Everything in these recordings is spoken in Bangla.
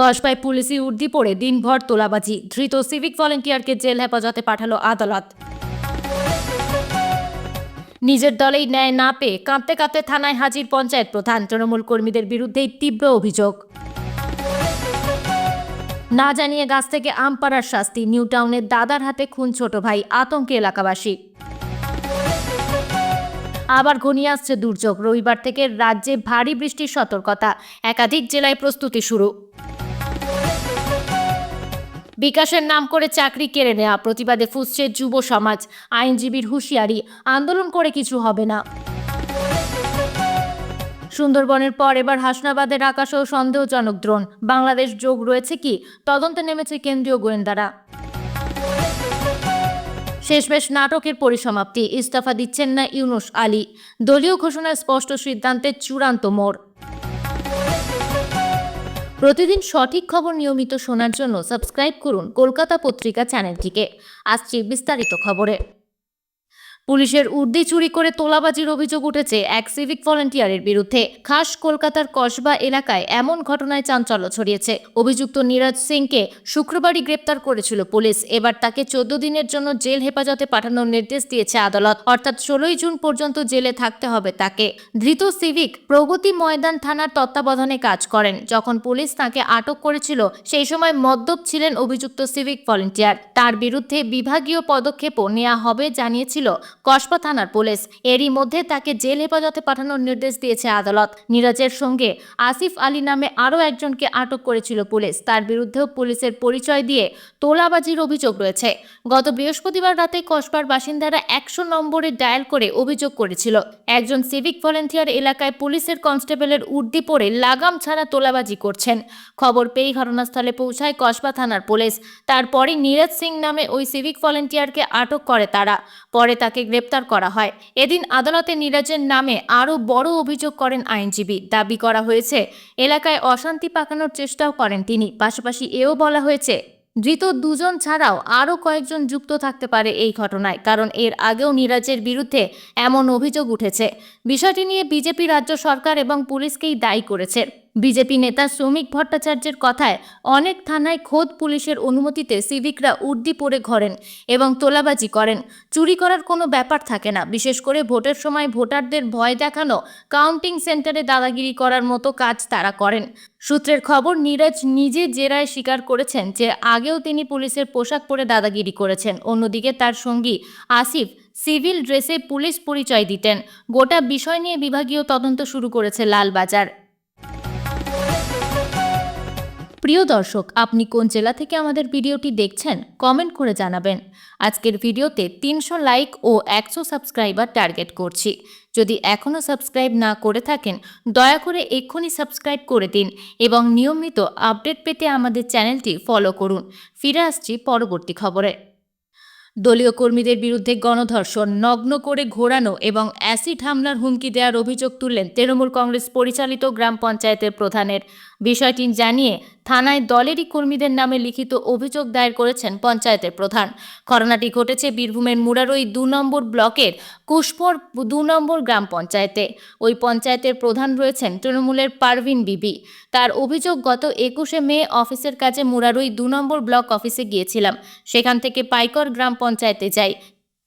কসবায় পুলিশি উর্দি পড়ে দিনভর তোলাবাজি। ধৃত সিভিক ভলেন্টিয়ারকে জেল হেফাজতে পাঠালো আদালত। নিজের দলেই ন্যায় না পেয়ে কাঁদতে কাঁদতে থানায় হাজির পঞ্চায়েত প্রধান তৃণমূল কর্মীদের বিরুদ্ধেই তীব্র অভিযোগ। না জানিয়ে গাছ থেকে আম পাড়ার শাস্তি, নিউ টাউনের দাদার হাতে খুন ছোট ভাই, আতঙ্কে এলাকাবাসী। আবার ঘনিয়ে আসছে দুর্যোগ। রবিবার থেকে রাজ্যে ভারী বৃষ্টির সতর্কতা। একাধিক জেলায় প্রস্তুতি শুরু। বিকাশের নাম করে চাকরি কেড়ে নেওয়া প্রতিবাদে ফুসছে যুব সমাজ। আইনজীবীর হুঁশিয়ারি, আন্দোলন করে কিছু হবে না। সুন্দরবনের পর এবার হাসনাবাদের আকাশেও সন্দেহজনক ড্রোন বাংলাদেশ যোগ রয়েছে কি? তদন্তে নেমেছে কেন্দ্রীয় গোয়েন্দারা। শেষমেশ নাটকের পরিসমাপ্তি, ইস্তফা দিচ্ছেন না ইউনুস আলী। দলীয় ঘোষণার স্পষ্ট সিদ্ধান্তের চূড়ান্ত মোড়। প্রতিদিন সঠিক খবর নিয়মিত শোনার জন্য সাবস্ক্রাইব করুন কলকাতা পত্রিকা চ্যানেলটিকে। আসছি বিস্তারিত খবরে। পুলিশের উর্দি চুরি করে তোলাবাজির অভিযোগ উঠেছে এক সিভিক ভলেন্টিয়ারের বিরুদ্ধে। খাস কলকাতার কসবা এলাকায় এমন ঘটনায় চাঞ্চল্য ছড়িয়েছে। অভিযুক্ত নীরজ সিংকে শুক্রবারই গ্রেপ্তার করেছিল পুলিশ। এবার তাকে চোদ্দ দিনের জন্য জেল হেফাজতে পাঠানোর নির্দেশ দিয়েছে আদালত। অর্থাৎ ষোলোই জুন পর্যন্ত জেলে থাকতে হবে তাকে। ধৃত সিভিক প্রগতি ময়দান থানার তত্ত্বাবধানে কাজ করেন। যখন পুলিশ তাকে আটক করেছিল, সেই সময় মদ্যপ ছিলেন অভিযুক্ত সিভিক ভলেন্টিয়ার। তার বিরুদ্ধে বিভাগীয় পদক্ষেপও নেওয়া হবে জানিয়েছিল কসবা থানার পুলিশ। এরই মধ্যে তাকে জেল হেফাজতে পাঠানোর নির্দেশ দিয়েছে আদালত। নীরজের সঙ্গে আসিফ আলী নামে আরও একজনকে আটক করেছিল পুলিশ। তার বিরুদ্ধেও পুলিশের পরিচয় দিয়ে তোলাবাজির অভিযোগ রয়েছে। গত বৃহস্পতিবার রাতে কসবার বাসিন্দারা একশো নম্বরে ডায়াল করে অভিযোগ করেছিল। একজন সিভিক ভলেন্টিয়ার এলাকায় পুলিশের কনস্টেবলের উর্দি পরে লাগাম ছাড়া তোলাবাজি করছেন। খবর পেয়েই ঘটনাস্থলে পৌঁছায় কসবা থানার পুলিশ। তারপরে নীরজ সিং নামে ওই সিভিক ভলেন্টিয়ারকে আটক করে তারা। পরে তাকে গ্রেপ্তার করা হয়। এদিন আদালতে নীরাজের নামে আরও বড় অভিযোগ করেন আইনজীবী। দাবি করা হয়েছে, এলাকায় অশান্তি পাকানোর চেষ্টাও করেন তিনি। পাশাপাশি এও বলা হয়েছে, ধৃত দুজন ছাড়াও আরও কয়েকজন যুক্ত থাকতে পারে এই ঘটনায়, কারণ এর আগেও নীরাজের বিরুদ্ধে এমন অভিযোগ উঠেছে। বিষয়টি নিয়ে বিজেপি রাজ্য সরকার এবং পুলিশকেই দায়ী করেছে। বিজেপি নেতা শ্রমিক ভট্টাচার্যের কথায় অনেক থানায় খোদ পুলিশের অনুমতিতে সিভিকরা উর্দি পরে ঘরেন এবং তোলাবাজি করেন। চুরি করার কোনো ব্যাপার থাকে না। বিশেষ করে ভোটের সময় ভোটারদের ভয় দেখানো, কাউন্টিং সেন্টারে দাদাগিরি করার মতো কাজ তারা করেন। সূত্রের খবর, নীরজ নিজে জেরায় স্বীকার করেছেন যে আগেও তিনি পুলিশের পোশাক পরে দাদাগিরি করেছেন। অন্যদিকে তার সঙ্গী আসিফ সিভিল ড্রেসে পুলিশ পরিচয় দিতেন। গোটা বিষয় নিয়ে বিভাগীয় তদন্ত শুরু করেছে লালবাজার। প্রিয় দর্শক, আপনি কোন জেলা থেকে আমাদের ভিডিওটি দেখছেন কমেন্ট করে জানাবেন। আজকের ভিডিওতে তিনশো লাইক ও একশো সাবস্ক্রাইবার টার্গেট করছি। যদি এখনও সাবস্ক্রাইব না করে থাকেন, দয়া করে এক্ষুনি সাবস্ক্রাইব করে দিন এবং নিয়মিত আপডেট পেতে আমাদের চ্যানেলটি ফলো করুন। ফিরে আসছি পরবর্তী খবরে। দলীয় কর্মীদের বিরুদ্ধে গণধর্ষণ, নগ্ন করে ঘোরানো এবং অ্যাসিড হামলার হুমকি দেওয়ার অভিযোগ তুললেন তৃণমূল কংগ্রেস পরিচালিত গ্রাম পঞ্চায়েতের প্রধানের। বিষয়টি জানিয়ে থানায় দলেরই কর্মীদের নামে লিখিত অভিযোগ দায়ের করেছেন পঞ্চায়েতের প্রধান। ঘটনাটি ঘটেছে বীরভূমের মুরারই দু নম্বর ব্লকের কুশপর দু নম্বর গ্রাম পঞ্চায়েতে। ওই পঞ্চায়েতের প্রধান রয়েছেন তৃণমূলের পারভিন বিবি। তার অভিযোগ গত একুশে মে অফিসের কাজে মুরারই দু নম্বর ব্লক অফিসে গিয়েছিলাম। সেখান থেকে পাইকর গ্রাম পঞ্চায়েতে যাই।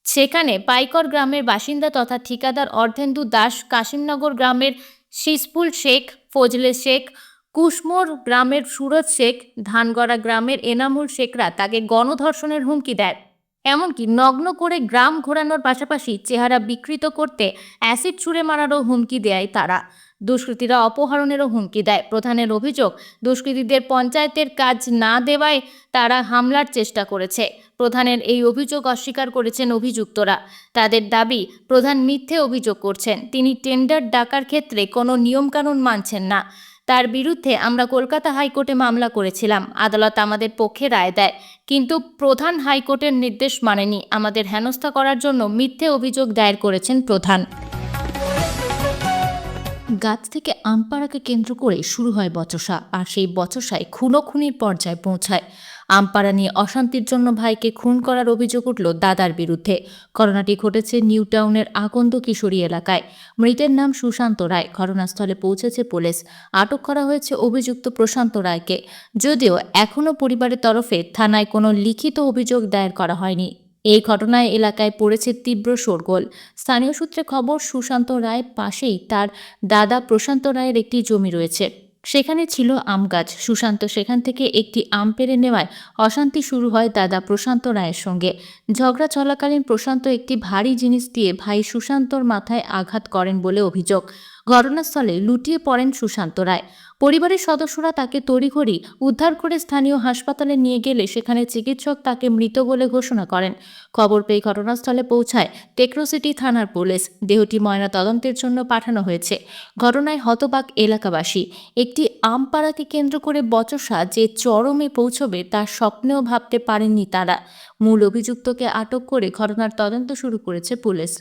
সেখানে পাইকর গ্রামের বাসিন্দা তথা ঠিকাদার অর্ধেন্দু দাস কাশিমনগর গ্রামের শিসপুল শেখ, ফজলে শেখ কুশমোর গ্রামের সুরজ শেখ, ধানগড়া গ্রামের এনামুল শেখরা তাকে গণধর্ষণের হুমকি দেয়। এমনকি নগ্ন করে গ্রাম ঘোরানোর পাশাপাশি চেহারা বিকৃত করতে অ্যাসিড ছুঁড়ে মারারও হুমকি দেয় তারা। দুষ্কৃতীরা অপহরণেরও হুমকি দেয়। প্রধানের অভিযোগ, দুষ্কৃতীদের পঞ্চায়েতের কাজ না দেওয়ায় তারা হামলার চেষ্টা করেছে। প্রধানের এই অভিযোগ অস্বীকার করেছেন অভিযুক্তরা। তাদের দাবি, প্রধান মিথ্যে অভিযোগ করছেন। তিনি টেন্ডার ডাকার ক্ষেত্রে কোনো নিয়মকানুন মানছেন না। তার বিরুদ্ধে আমরা কলকাতা হাইকোর্টে মামলা করেছিলাম। আদালত আমাদের পক্ষে রায় দেয়। কিন্তু প্রধান হাইকোর্টের নির্দেশ মানেনি। আমাদের হেনস্থা করার জন্য মিথ্যে অভিযোগ দায়ের করেছেন প্রধান। গাছ থেকে আম পাড়াকে কেন্দ্র করে শুরু হয় বচসা। আর সেই বচসায় খুনোখুনির পর্যায়ে পৌঁছায়। আমপাড়া নিয়ে অশান্তির জন্য ভাইকে খুন করার অভিযোগ উঠল দাদার বিরুদ্ধে। ঘটনাটি ঘটেছে নিউ টাউনের আকন্দ কিশোরী এলাকায়। মৃতের নাম সুশান্ত রায়। ঘটনাস্থলে পৌঁছেছে পুলিশ। আটক করা হয়েছে অভিযুক্ত প্রশান্ত রায়কে। যদিও এখনও পরিবারের তরফে থানায় কোনো লিখিত অভিযোগ দায়ের করা হয়নি। এই ঘটনায় এলাকায় পড়েছে তীব্র শোরগোল। স্থানীয় সূত্রে খবর, সুশান্ত রায়ের পাশেই তার দাদা প্রশান্ত রায়ের একটি জমি রয়েছে। সেখানে ছিল আম গাছ। সুশান্ত সেখান থেকে একটি আম পেরে নেওয়ায় অশান্তি শুরু হয় দাদা প্রশান্ত রায়ের সঙ্গে। ঝগড়া চলাকালীন প্রশান্ত একটি ভারী জিনিস দিয়ে ভাই সুশান্তর মাথায় আঘাত করেন বলে অভিযোগ। ঘটনাস্থলে লুটিয়ে পড়েন সুশান্ত রায়। পরিবারের সদস্যরা তাকে তড়িঘড়ি উদ্ধার করে স্থানীয় হাসপাতালে নিয়ে গেলে সেখানে চিকিৎসক তাকে মৃত বলে ঘোষণা করেন। খবর পেয়ে ঘটনাস্থলে পৌঁছায় টেকরোসিটি থানার পুলিশ। দেহটি ময়না তদন্তের জন্য পাঠানো হয়েছে। ঘটনায় হতবাক এলাকাবাসী। একটি আমপাড়াকে কেন্দ্র করে বচসা যে চরমে পৌঁছবে তার স্বপ্নেও ভাবতে পারেননি তারা। মূল অভিযুক্তকে আটক করে ঘটনার তদন্ত শুরু করেছে পুলিশ।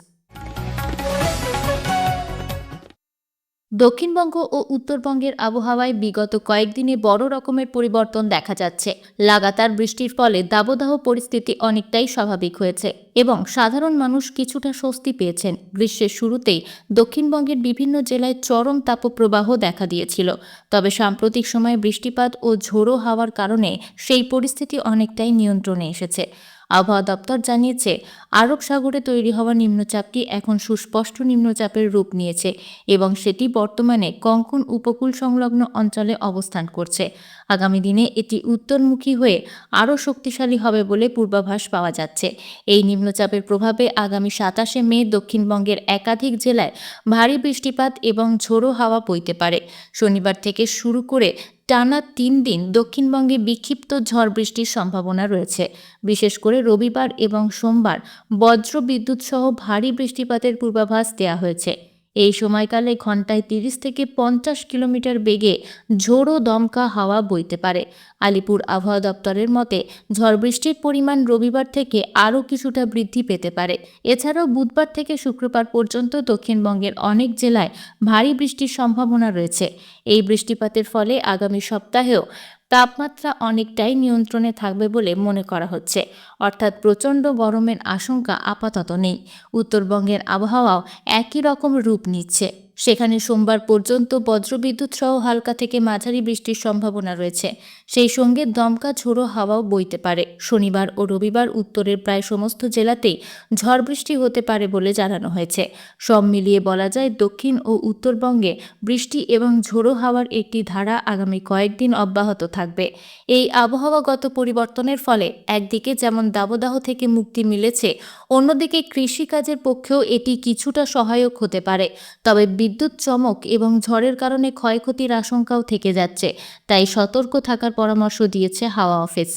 দক্ষিণবঙ্গ ও উত্তরবঙ্গের আবহাওয়ায় বিগত কয়েকদিনে বড় রকমের পরিবর্তন দেখা যাচ্ছে। লাগাতার বৃষ্টির ফলে দাবদাহ পরিস্থিতি অনেকটাই স্বাভাবিক হয়েছে এবং সাধারণ মানুষ কিছুটা স্বস্তি পেয়েছেন। গ্রীষ্মের শুরুতেই দক্ষিণবঙ্গের বিভিন্ন জেলায় চরম তাপপ্রবাহ দেখা দিয়েছিল। তবে সাম্প্রতিক সময়ে বৃষ্টিপাত ও ঝোড়ো হাওয়ার কারণে সেই পরিস্থিতি অনেকটাই নিয়ন্ত্রণে এসেছে। আবহাওয়া দপ্তর জানিয়েছে, আরব সাগরে তৈরি হওয়া নিম্নচাপটি এখন সুস্পষ্ট নিম্নচাপের রূপ নিয়েছে এবং সেটি বর্তমানে কঙ্কন উপকূল সংলগ্ন অঞ্চলে অবস্থান করছে। আগামী দিনে এটি উত্তরমুখী হয়ে আরও শক্তিশালী হবে বলে পূর্বাভাস পাওয়া যাচ্ছে। এই নিম্নচাপের প্রভাবে আগামী সাতাশে মে দক্ষিণবঙ্গের একাধিক জেলায় ভারী বৃষ্টিপাত এবং ঝোড়ো হাওয়া বইতে পারে। শনিবার থেকে শুরু করে টানা তিন দিন দক্ষিণবঙ্গে বিক্ষিপ্ত ঝড় বৃষ্টির সম্ভাবনা রয়েছে। বিশেষ করে রবিবার এবং সোমবার বজ্র বিদ্যুৎ সহ ভারী বৃষ্টিপাতের পূর্বাভাস দেওয়া হয়েছে। এই সময়কালে ঘন্টায় তিরিশ থেকে পঞ্চাশ কিলোমিটার বেগে ঝোড়ো দমকা হাওয়া বইতে পারে। আলিপুর আবহাওয়া দপ্তরের মতে, ঝড় বৃষ্টির পরিমাণ রবিবার থেকে আরও কিছুটা বৃদ্ধি পেতে পারে। এছাড়াও বুধবার থেকে শুক্রবার পর্যন্ত দক্ষিণবঙ্গের অনেক জেলায় ভারী বৃষ্টির সম্ভাবনা রয়েছে। এই বৃষ্টিপাতের ফলে আগামী সপ্তাহেও তাপমাত্রা অনেকটাই নিয়ন্ত্রণে থাকবে বলে মনে করা হচ্ছে। অর্থাৎ প্রচণ্ড গরমের আশঙ্কা আপাতত নেই। উত্তরবঙ্গের আবহাওয়াও একই রকম রূপ নিচ্ছে। সেখানে সোমবার পর্যন্ত বজ্রবিদ্যুৎ সহ হালকা থেকে মাঝারি বৃষ্টির সম্ভাবনা রয়েছে। সেই সঙ্গে দমকা, ঝোড়ো হাওয়াও বইতে পারে। শনিবার ও রবিবার উত্তরের প্রায় সমস্ত জেলাতেই ঝড় বৃষ্টি হতে পারে বলে জানানো হয়েছে। সব মিলিয়ে বলা যায়, দক্ষিণ ও উত্তরবঙ্গে বৃষ্টি এবং ঝোড়ো হাওয়ার একটি ধারা আগামী কয়েকদিন অব্যাহত থাকবে। এই আবহাওয়াগত পরিবর্তনের ফলে একদিকে যেমন দাবদাহ থেকে মুক্তি মিলেছে, অন্যদিকে কৃষিকাজের পক্ষেও এটি কিছুটা সহায়ক হতে পারে। তবে বিদ্যুৎ চমক এবং ঝড়ের কারণে ক্ষয়ক্ষতির আশঙ্কাও থেকে যাচ্ছে, তাই সতর্ক থাকার পরামর্শ দিয়েছে হাওয়া অফিস।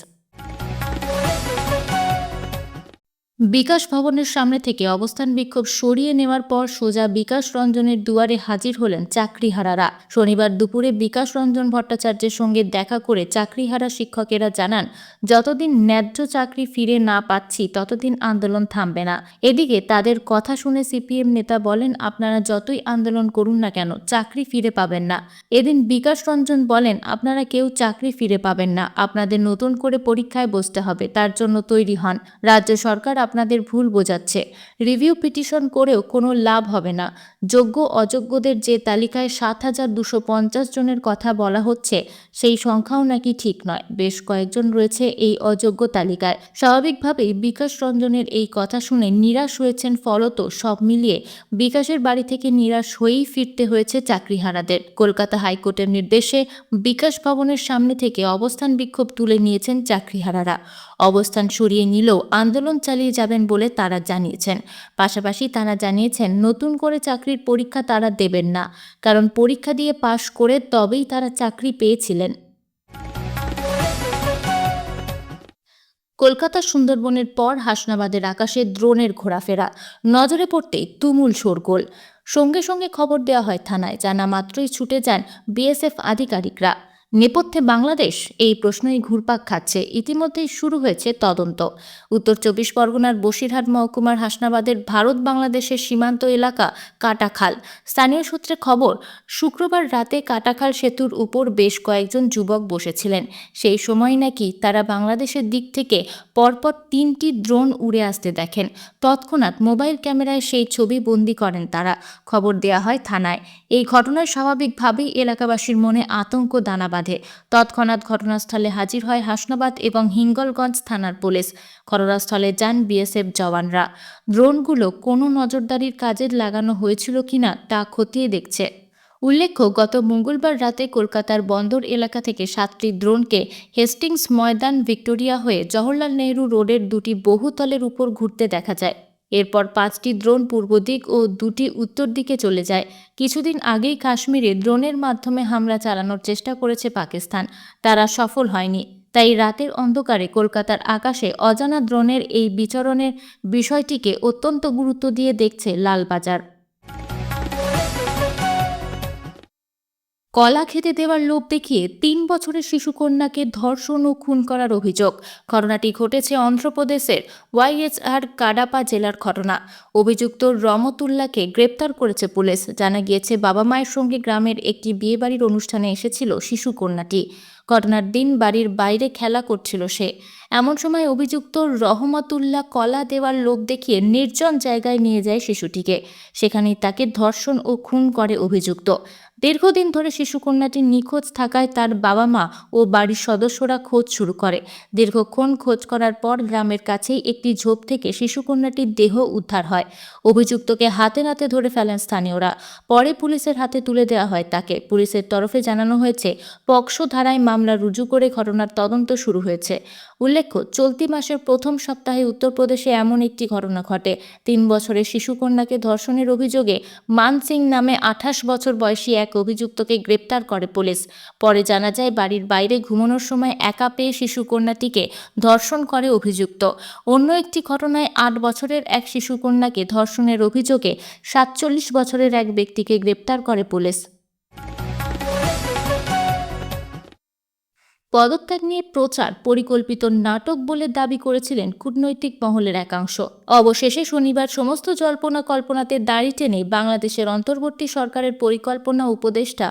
বিকাশ ভবনের সামনে থেকে অবস্থান বিক্ষোভ সরিয়ে নেওয়ার পর সোজা বিকাশ রঞ্জনের দুয়ারে হাজির হলেন চাকরিহারারা। শনিবার দুপুরে বিকাশ রঞ্জন ভট্টাচার্যের সঙ্গে দেখা করে চাকরিহারা শিক্ষকেরা জানান, যতদিন ন্যায্য চাকরি ফিরে না পাচ্ছি, ততদিন আন্দোলন থামবে না। এদিকে তাদের কথা শুনে সিপিএম নেতা বলেন, আপনারা যতই আন্দোলন করুন না কেন, চাকরি ফিরে পাবেন না। এদিন বিকাশ রঞ্জন বলেন, আপনারা কেউ চাকরি ফিরে পাবেন না। আপনাদের নতুন করে পরীক্ষায় বসতে হবে, তার জন্য তৈরি হন। রাজ্য সরকার আপনাদের ভুল বোঝাচ্ছে। রিভিউ পিটিশন করেও কোনো লাভ হবে না। যোগ্য অযোগ্যদের যে তালিকায় সাত হাজার দুশো পঞ্চাশ জনের কথা বলা হচ্ছে, সেই সংখ্যাও নাকি ঠিক নয়। বেশ কয়েকজন রয়েছে এই অযোগ্য তালিকায়। স্বাভাবিকভাবেই বিকাশ রঞ্জনের এই কথা শুনে নিরাশ হয়েছেন ফলত সব মিলিয়ে। বিকাশের বাড়ি থেকে নিরাশ হয়েই ফিরতে হয়েছে চাকরিহারাদের। কলকাতা হাইকোর্টের নির্দেশে বিকাশ ভবনের সামনে থেকে অবস্থান বিক্ষোভ তুলে নিয়েছেন চাকরিহারারা। অবস্থান সরিয়ে নিলেও আন্দোলন চালিয়ে যাবেন বলে তারা জানিয়েছেন। পাশাপাশি তারা জানিয়েছেন, নতুন করে চাকরির পরীক্ষা তারা দেবেন না, কারণ পরীক্ষা দিয়ে পাশ করে তবেই তারা চাকরি পেয়েছিলেন। কলকাতা সুন্দরবনের পর হাসনাবাদের আকাশে দ্রোণের ঘোরাফেরা, নজরে পড়তেই তুমুল শোরগোল। সঙ্গে সঙ্গে খবর দেওয়া হয় থানায়, জানা মাত্রই ছুটে যান বিএসএফ আধিকারিকরা। নেপথ্যে বাংলাদেশ এই প্রশ্নই ঘুরপাক খাচ্ছে। ইতিমধ্যেই শুরু হয়েছে তদন্ত। উত্তর চব্বিশ পরগনার বসিরহাট মহকুমার হাসনাবাদের ভারত বাংলাদেশের সীমান্ত এলাকা কাটাখাল। স্থানীয় সূত্রে খবর, শুক্রবার রাতে কাটাখাল সেতুর উপর বেশ কয়েকজন যুবক বসেছিলেন। সেই সময় নাকি তারা বাংলাদেশের দিক থেকে পরপর তিনটি ড্রোন উড়ে আসতে দেখেন। তৎক্ষণাৎ মোবাইল ক্যামেরায় সেই ছবি বন্দি করেন তারা। খবর দেয়া হয় থানায়। এই ঘটনায় স্বাভাবিকভাবেই এলাকাবাসীর মনে আতঙ্ক দানা বাঁধে তৎক্ষণাৎ ঘটনাস্থলে হাজির হয় হাসনাবাদ এবং হিঙ্গলগঞ্জ থানার পুলিশ। ঘটনাস্থলে যান বিএসএফ জওয়ানরা। ড্রোনগুলো কোনো নজরদারির কাজে লাগানো হয়েছিল কিনা তা খতিয়ে দেখছে। উল্লেখ্য, গত মঙ্গলবার রাতে কলকাতার বন্দর এলাকা থেকে সাতটি ড্রোনকে হেস্টিংস ময়দান ভিক্টোরিয়া হয়ে জওহরলাল নেহরু রোডের দুটি বহুতলের উপর ঘুরতে দেখা যায়। এরপর পাঁচটি দ্রোন পূর্ব দিক ও দুটি উত্তর দিকে চলে যায়। কিছুদিন আগেই কাশ্মীরে দ্রোণের মাধ্যমে হামলা চালানোর চেষ্টা করেছে পাকিস্তান। তারা সফল হয়নি। তাই রাতের অন্ধকারে কলকাতার আকাশে অজানা দ্রোণের এই বিচরণের বিষয়টিকে অত্যন্ত গুরুত্ব দিয়ে দেখছে লালবাজার। কলা খেতে দেওয়ার লোভ দেখিয়ে তিন বছরের শিশুকন্যাকে ধর্ষণ ও খুন করার অভিযোগ। ঘটনাটি ঘটেছে অন্ধ্রপ্রদেশের ওয়াইএসআর কাডাপা জেলার ঘটনা। অভিযুক্ত রমতুল্লাকে গ্রেপ্তার করেছে পুলিশ। জানা গিয়েছে, বাবা মায়ের সঙ্গে গ্রামের একটি বিয়েবাড়ির অনুষ্ঠানে এসেছিল শিশুকন্যাটি। ঘটনার দিন বাড়ির বাইরে খেলা করছিল সে। এমন সময় অভিযুক্ত রহমতুল্লাহ কলা দেওয়ার লোভ দেখিয়ে নির্জন জায়গায় নিয়ে যায় শিশুটিকে। সেখানেই তাকে ধর্ষণ ও খুন করে অভিযুক্ত। দীর্ঘদিন ধরে শিশুকন্যাটি নিখোঁজ থাকায় তার বাবা মা ও বাড়ির সদস্যরা খোঁজ শুরু করে। দীর্ঘক্ষণ খোঁজ করার পর গ্রামের কাছেই একটি ঝোপ থেকে শিশুকন্যাটির দেহ উদ্ধার হয়। অভিযুক্তকে হাতে নাতে ধরে ফেলেন স্থানীয়রা। পরে পুলিশের হাতে তুলে দেওয়া হয় তাকে। পুলিশের তরফে জানানো হয়েছে, পক্সো ধারায় মামলা রুজু করে ঘটনার তদন্ত শুরু হয়েছে। উল্লেখ্য, চলতি মাসের প্রথম সপ্তাহে উত্তরপ্রদেশে এমন একটি ঘটনা ঘটে। তিন বছরের শিশুকন্যাকে ধর্ষণের অভিযোগে মান সিং নামে আঠাশ বছর বয়সী এক অভিযুক্তকে গ্রেপ্তার করে পুলিশ। পরে জানা যায়, বাড়ির বাইরে ঘুমানোর সময় একা পেয়ে শিশুকন্যাটিকে ধর্ষণ করে অভিযুক্ত। অন্য একটি ঘটনায় আট বছরের এক শিশুকন্যাকে ধর্ষণের অভিযোগে সাতচল্লিশ বছরের এক ব্যক্তিকে গ্রেপ্তার করে পুলিশ। পদত্যাগ নিয়ে প্রচার পরিকল্পিত নাটক বলে দাবি করেছিলেন কূটনৈতিক মহলের একাংশ। অবশেষে শনিবার সমস্ত জল্পনা কল্পনাতে দাড়ি টেনে বাংলাদেশের অন্তর্বর্তী সরকারের পরিকল্পনা উপদেষ্টা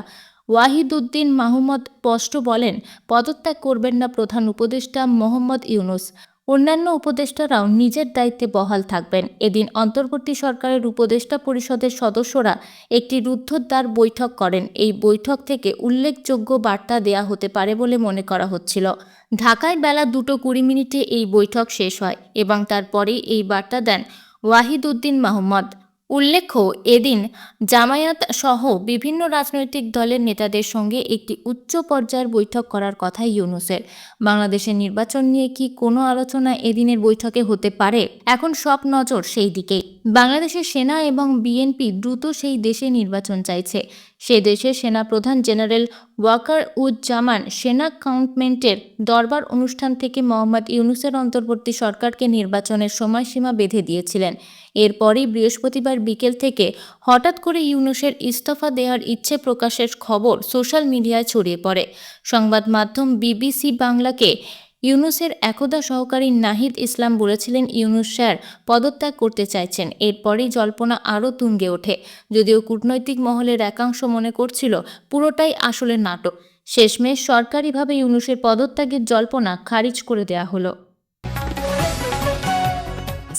ওয়াহিদুদ্দিন মাহমুদ স্পষ্ট বলেন, পদত্যাগ করবেন না প্রধান উপদেষ্টা মোহাম্মদ ইউনুস। অন্যান্য উপদেষ্টারাও নিজের দায়িত্বে বহাল থাকবেন। এদিন অন্তর্বর্তী সরকারের উপদেষ্টা পরিষদের সদস্যরা একটি রুদ্ধদ্বার বৈঠক করেন। এই বৈঠক থেকে উল্লেখযোগ্য বার্তা দেয়া হতে পারে বলে মনে করা হচ্ছিল। ঢাকায় বেলা দুটো কুড়ি মিনিটে এই বৈঠক শেষ হয় এবং তারপরেই এই বার্তা দেন ওয়াহিদ উদ্দিন মাহমদ। উল্লেখ্য, এদিন জামায়াত সহ বিভিন্ন রাজনৈতিক দলের নেতাদের সঙ্গে একটি উচ্চ পর্যায়ের বৈঠক করার কথা ইউনুসের। বাংলাদেশের নির্বাচন নিয়ে কি কোনো আলোচনা এদিনের বৈঠকে হতে পারে? এখন সব নজর সেই দিকেই। বাংলাদেশের সেনা এবং বিএনপি দ্রুত সেই দেশে নির্বাচন চাইছে। সে দেশের সেনা প্রধান জেনারেল ওয়াকার উজ্জামান সেনা কাউন্টমেন্টের দরবার অনুষ্ঠান থেকে মোহাম্মদ ইউনুসের অন্তর্বর্তী সরকারকে নির্বাচনের সময়সীমা বেঁধে দিয়েছিলেন। এরপরই বৃহস্পতিবার বিকেল থেকে হঠাৎ করে ইউনুসের ইস্তফা দেওয়ার ইচ্ছে প্রকাশের খবর সোশ্যাল মিডিয়ায় ছড়িয়ে পড়ে। সংবাদ মাধ্যম বিবিসি বাংলাকে ইউনুসের একদা সহকারী নাহিদ ইসলাম বলেছিলেন, ইউনুস স্যার পদত্যাগ করতে চাইছেন। এরপরই জল্পনা আরও তুঙ্গে ওঠে। যদিও কূটনৈতিক মহলের একাংশ মনে করছিল, পুরোটাই আসলে নাটক। শেষমেশ সরকারিভাবে ইউনুসের পদত্যাগের জল্পনা খারিজ করে দেওয়া হলো।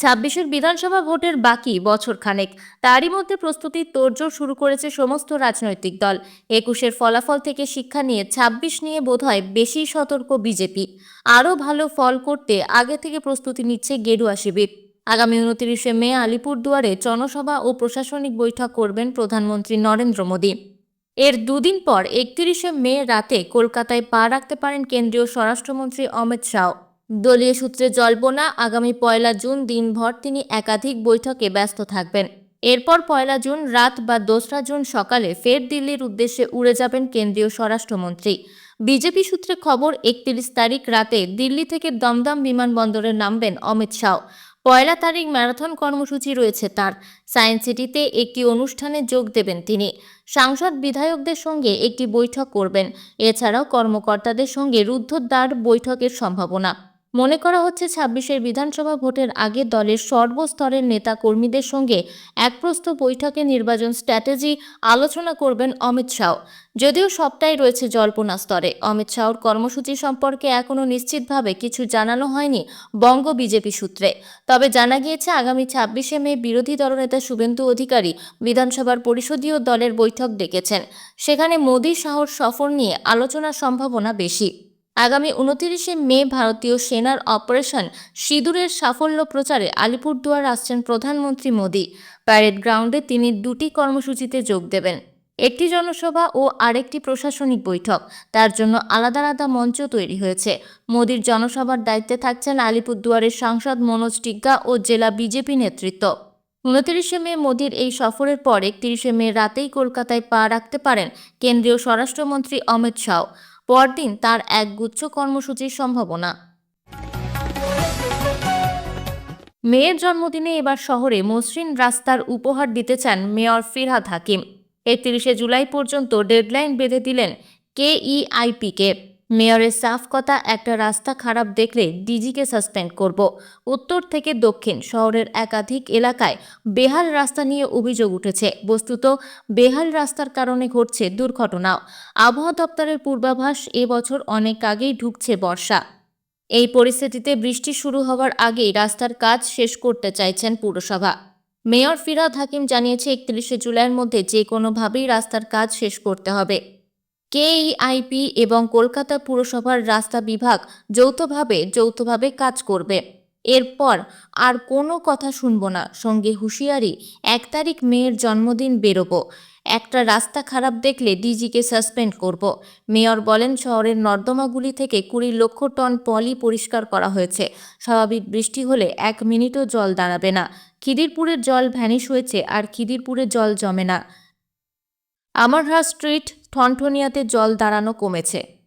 ছাব্বিশের বিধানসভা ভোটের বাকি বছর খানেক তারই মধ্যে প্রস্তুতি তোড়জোড় শুরু করেছে সমস্ত রাজনৈতিক দল। একুশের ফলাফল থেকে শিক্ষা নিয়ে ছাব্বিশ নিয়ে বোধহয় বেশি সতর্ক বিজেপি। আরও ভালো ফল করতে আগে থেকে প্রস্তুতি নিচ্ছে গেরুয়া শিবির। আগামী উনত্রিশে মে আলিপুরদুয়ারে জনসভা ও প্রশাসনিক বৈঠক করবেন প্রধানমন্ত্রী নরেন্দ্র মোদী। এর দুদিন পর একত্রিশে মে রাতে কলকাতায় পা রাখতে পারেন কেন্দ্রীয় স্বরাষ্ট্রমন্ত্রী অমিত শাহ। দলীয় সূত্রে জল্পনা, আগামী পয়লা জুন দিনভর তিনি একাধিক বৈঠকে ব্যস্ত থাকবেন। এরপর পয়লা জুন রাত বা দোসরা জুন সকালে ফের দিল্লির উদ্দেশ্যে উড়ে যাবেন কেন্দ্রীয় স্বরাষ্ট্রমন্ত্রী। বিজেপি সূত্রে খবর, একত্রিশ তারিখ রাতে দিল্লি থেকে দমদম বিমানবন্দরে নামবেন অমিত শাহ। পয়লা তারিখ ম্যারাথন কর্মসূচি রয়েছে তার। সায়েন্স সিটিতে একটি অনুষ্ঠানে যোগ দেবেন তিনি। সাংসদ বিধায়কদের সঙ্গে একটি বৈঠক করবেন। এছাড়াও কর্মকর্তাদের সঙ্গে রুদ্ধদ্বার বৈঠকের সম্ভাবনা। মনে করা হচ্ছে ছাব্বিশের বিধানসভা ভোটের আগে দলের সর্বস্তরের নেতা কর্মীদের সঙ্গে একপ্রস্থ বৈঠকে নির্বাচন স্ট্র্যাটেজি আলোচনা করবেন অমিত শাহ। যদিও সবটাই রয়েছে জল্পনা স্তরে। অমিত শাহর কর্মসূচি সম্পর্কে এখনও নিশ্চিতভাবে কিছু জানানো হয়নি বঙ্গ বিজেপি সূত্রে। তবে জানা গিয়েছে, আগামী ছাব্বিশে মে বিরোধী দলনেতা শুভেন্দু অধিকারী বিধানসভার পরিষদীয় দলের বৈঠক ডেকেছেন। সেখানে মোদী শাহর সফর নিয়ে আলোচনার সম্ভাবনা বেশি। আগামী উনতিরিশে মে ভারতীয় সেনার অপারেশন সিঁদুরের সাফল্য প্রচারে আলিপুরদুয়ার আসছেন প্রধানমন্ত্রী মোদী। প্যারেড গ্রাউন্ডে তিনি দুটি কর্মসূচিতে যোগ দেবেন। একটি জনসভা ও আরেকটি প্রশাসনিক বৈঠক। তার জন্য আলাদা আলাদা মঞ্চ তৈরি হয়েছে। মোদীর জনসভার দায়িত্বে থাকছেন আলিপুরদুয়ারের সাংসদ মনোজ টিগ্গা ও জেলা বিজেপি নেতৃত্ব। উনতিরিশে মে মোদির এই সফরের পর একত্রিশে মে রাতেই কলকাতায় পা রাখতে পারেন কেন্দ্রীয় স্বরাষ্ট্রমন্ত্রী অমিত শাহ। পরদিন তার এক গুচ্ছ কর্মসূচির সম্ভাবনা। মেয়ের জন্মদিনে এবার শহরে মসৃণ রাস্তার উপহার দিতে চান মেয়র ফিরহাদ হাকিম। একত্রিশে জুলাই পর্যন্ত ডেডলাইন বেঁধে দিলেন কেইআইপিকে। মেয়রের সাফ কথা, একটা রাস্তা খারাপ দেখলে ডিজিকে সাসপেন্ড করব। উত্তর থেকে দক্ষিণ শহরের একাধিক এলাকায় বেহাল রাস্তা নিয়ে অভিযোগ উঠেছে। বস্তুত, বেহাল রাস্তার কারণে ঘটছে দুর্ঘটনাও। আবহাওয়া দপ্তরের পূর্বাভাস এবছর অনেক আগেই ঢুকছে বর্ষা। এই পরিস্থিতিতে বৃষ্টি শুরু হওয়ার আগেই রাস্তার কাজ শেষ করতে চাইছেন পুরসভা। মেয়র ফিরাদ হাকিম জানিয়েছে, একত্রিশে জুলাইয়ের মধ্যে যে কোনোভাবেই রাস্তার কাজ শেষ করতে হবে। কেইআইপি এবং কলকাতা পুরসভার রাস্তা বিভাগ যৌথভাবে যৌথভাবে কাজ করবে। এরপর আর কোনো কথা শুনব না। সঙ্গে হুঁশিয়ারি, এক তারিখ মেয়ের জন্মদিন বেরোবো। একটা রাস্তা খারাপ দেখলে ডিজিকে সাসপেন্ড করব। মেয়র বলেন, শহরের নর্দমাগুলি থেকে কুড়ি লক্ষ টন পলি পরিষ্কার করা হয়েছে। স্বাভাবিক বৃষ্টি হলে এক মিনিটও জল দাঁড়াবে না। খিদিরপুরের জল ভ্যানিশ হয়েছে আর খিদিরপুরে জল জমে না। আমারহাট স্ট্রিট ঠনঠনিয়াতে জল দাঁড়ানো কমেছে।